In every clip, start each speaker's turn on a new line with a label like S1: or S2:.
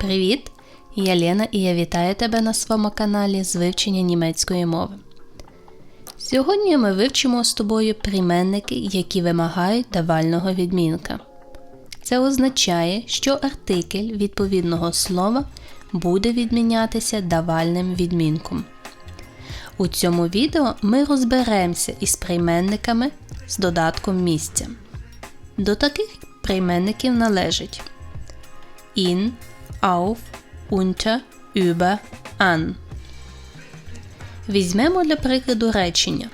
S1: Привіт! Я Лена і я вітаю тебе на своєму каналі з вивчення німецької мови. Сьогодні ми вивчимо з тобою прийменники, які вимагають давального відмінка. Це означає, що артикль відповідного слова буде відмінятися давальним відмінком. У цьому відео ми розберемося із прийменниками з додатком місця. До таких прийменників належить in, auf, unter, über, an. Візьмемо для прикладу речення.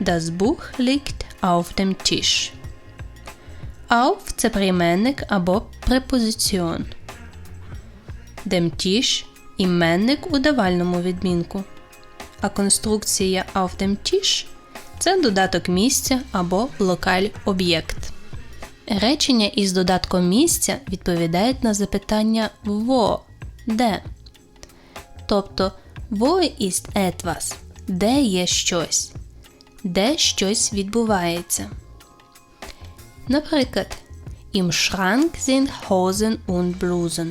S1: Das Buch liegt auf dem Tisch. Auf – це прийменник або препозиціон. Dem Tisch – іменник у давальному відмінку. А конструкція auf dem Tisch – це додаток місця або локаль-об'єкт. Речення із додатком місця відповідають на запитання wo де. Тобто wo ist etwas де є щось, де щось відбувається. Наприклад, Im Schrank sind Hosen und Blusen.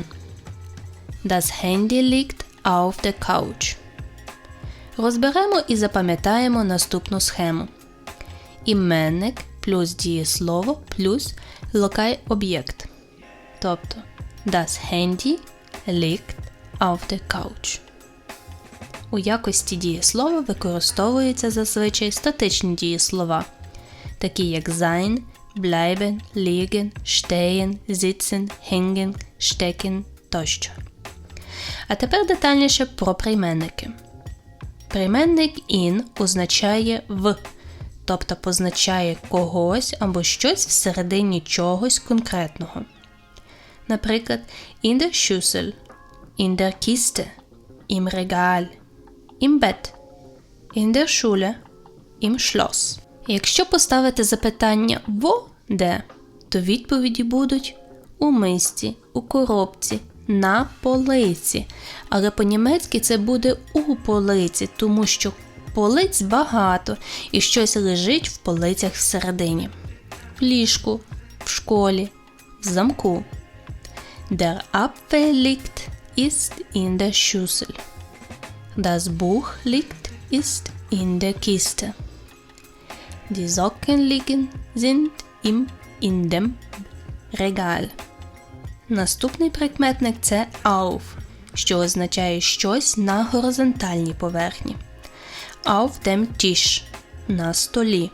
S1: Das Handy liegt auf der Couch. Розберемо і запам'ятаємо наступну схему. Іменник плюс дієслово плюс локай об'єкт. Тобто Das Handy liegt auf der Couch. У якості дієслова використовуються зазвичай статичні дієслова, такі як sein, bleiben, liegen, stehen, sitzen, hängen, stecken тощо. А тепер детальніше про прийменники. Прийменник in означає в, тобто позначає когось або щось всередині чогось конкретного. Наприклад, in der Schüssel, in der Kiste, im Regal, im. Якщо поставити запитання во де, то відповіді будуть у мисці, у коробці, на полиці. Але по-німецьки це буде у полиці, тому що полиць багато і щось лежить в полицях всередині. В ліжку, в школі, в замку. Der Apfel liegt ist in der Schüssel. Das Buch liegt ist in der Kiste. Die Socken liegen sind im in dem Regal. Наступний прикметник це auf, що означає щось на горизонтальній поверхні. Auf dem Tisch – на столі.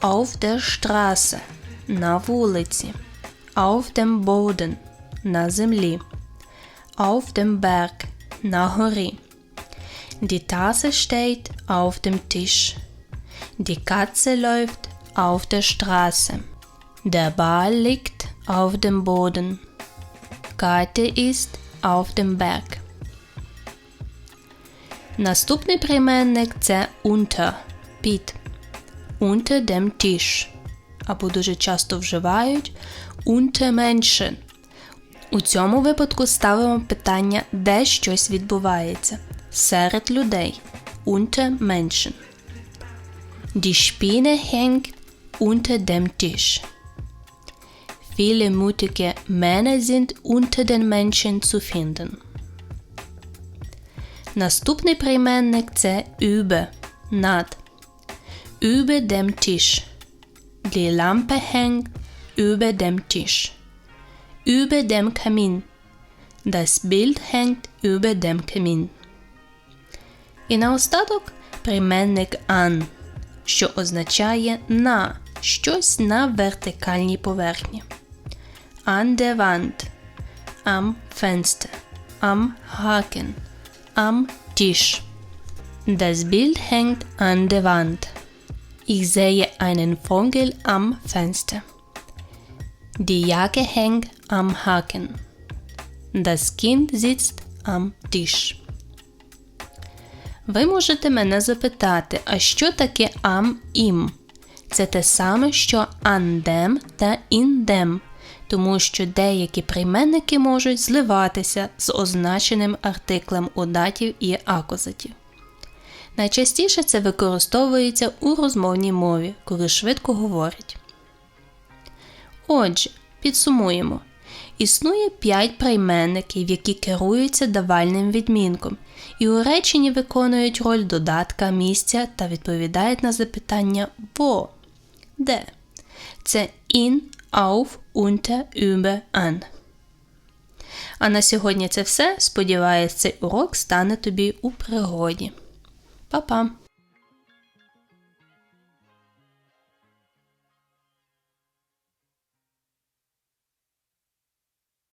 S1: Auf der Straße – на вулиці. Auf dem Boden – на землі. Auf dem Berg – на горі. Die Tasse steht auf dem Tisch. Die Katze läuft auf der Straße. Der Ball liegt auf dem Boden. Катя ist auf dem Berg. Наступний прийменник це unter під. Unter dem Tisch. Або дуже часто вживають unter Menschen. У цьому випадку ставимо питання, де щось відбувається. Серед людей. Unter Menschen. Die Spinne hängt unter dem Tisch. Viele mutige Männer sind unter den Menschen zu finden. Наступний прийменник це über над. Über dem Tisch. Die Lampe hängt über dem Tisch. Über dem Kamin. Das Bild hängt über dem Kamin. І наостаток прийменник an, що означає на щось на вертикальній поверхні. An der Wand, am Fenster, am Haken, am Tisch. Das Bild hängt an der Wand. Ich sehe einen Vogel am Fenster. Die Jacke hängt am Haken. Das Kind sitzt am Tisch. Ви можете мене запитати, а що таке am im? Це те саме, що an dem та in dem, тому що деякі прийменники можуть зливатися з означеним артиклем у датів і акузатів. Найчастіше це використовується у розмовній мові, коли швидко говорять. Отже, підсумуємо. Існує п'ять прийменників, які керуються давальним відмінком, і у реченні виконують роль додатка місця та відповідають на запитання во, де. Це in, auf, unter, über, an. А на сьогодні це все. Сподіваюсь, цей урок стане тобі у пригоді. Па-па!